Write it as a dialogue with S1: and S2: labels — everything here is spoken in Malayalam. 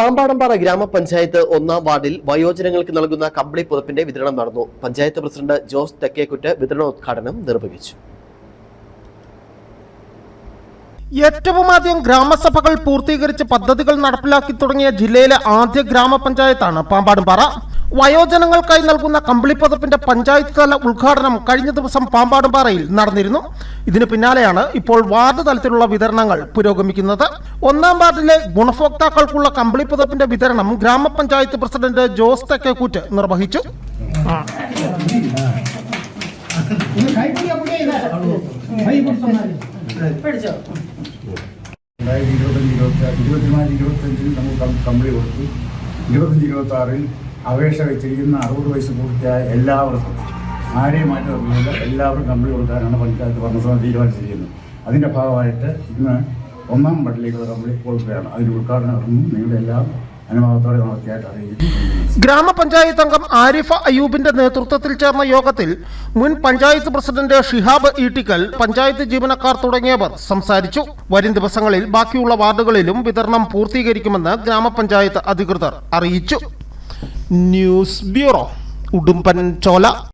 S1: പാമ്പാടമ്പാറ ഗ്രാമപഞ്ചായത്ത് ഒന്നാം വാർഡിൽ വയോജനങ്ങൾക്ക് നൽകുന്ന കമ്പിളി പുതപ്പിന്റെ വിതരണം നടന്നു. പഞ്ചായത്ത് പ്രസിഡന്റ് ജോസ് തെക്കേക്കുറ്റ് വിതരണോദ്ഘാടനം നിർവഹിച്ചു.
S2: ഏറ്റവും ആദ്യം ഗ്രാമസഭകൾ പൂർത്തീകരിച്ച് പദ്ധതികൾ നടപ്പിലാക്കി തുടങ്ങിയ ജില്ലയിലെ ആദ്യ ഗ്രാമപഞ്ചായത്താണ് പാമ്പാടുംപാറ വയോജനങ്ങൾക്കായി നൽകുന്ന കമ്പിളിപ്പതപ്പിന്റെ പഞ്ചായത്ത് തല ഉദ്ഘാടനം കഴിഞ്ഞ ദിവസം പാമ്പാടുംപാറയിൽ നടന്നിരുന്നു. ഇതിനു പിന്നാലെയാണ് ഇപ്പോൾ വാർഡ് തലത്തിലുള്ള വിതരണങ്ങൾ പുരോഗമിക്കുന്നത്. ഒന്നാം വാർഡിലെ ഗുണഭോക്താക്കൾക്കുള്ള കമ്പിളിപ്പതപ്പിന്റെ വിതരണം ഗ്രാമപഞ്ചായത്ത് പ്രസിഡന്റ് ജോസ് തെക്കേക്കൂറ്റ് നിർവഹിച്ചു.
S3: രണ്ടായിരത്തി ഇരുപത്തഞ്ച് ഇരുപത്തി ഇരുപത്തിനാല് ഇരുപത്തഞ്ചിൽ നമുക്ക് കമ്പിളി കൊടുത്തു. ഇരുപത്തഞ്ച് ഇരുപത്തി ആറിൽ അപേക്ഷ വെച്ചിരിക്കുന്ന അറുപത് വയസ്സ് പൂർത്തിയായ എല്ലാവർക്കും ആരെയും മാറ്റി നിർത്തുന്നില്ല. എല്ലാവർക്കും കൊടുക്കാനാണ് പഞ്ചായത്ത് ഭരണസമിതി തീരുമാനിച്ചിരിക്കുന്നത്. അതിന്റെ ഭാഗമായിട്ട് ഇന്ന് ഒന്നാം പട്ടിലേക്കുള്ള കമ്പിളി കൊടുക്കുകയാണ് അതിന്റെ ഉദ്ഘാടനം നിങ്ങളുടെ എല്ലാം
S2: ഗ്രാമപഞ്ചായത്ത് അംഗം ആരിഫ അയ്യൂബിന്റെ നേതൃത്വത്തിൽ ചേർന്ന യോഗത്തിൽ മുൻ പഞ്ചായത്ത് പ്രസിഡന്റ് ഷിഹാബ് ഈട്ടിക്കൽ പഞ്ചായത്ത് ജീവനക്കാർ തുടങ്ങിയവർ സംസാരിച്ചു. വരും ദിവസങ്ങളിൽ ബാക്കിയുള്ള വാർഡുകളിലും വിതരണം പൂർത്തീകരിക്കുമെന്ന് ഗ്രാമപഞ്ചായത്ത് അധികൃതർ അറിയിച്ചു. News Bureau. Udumpan Colak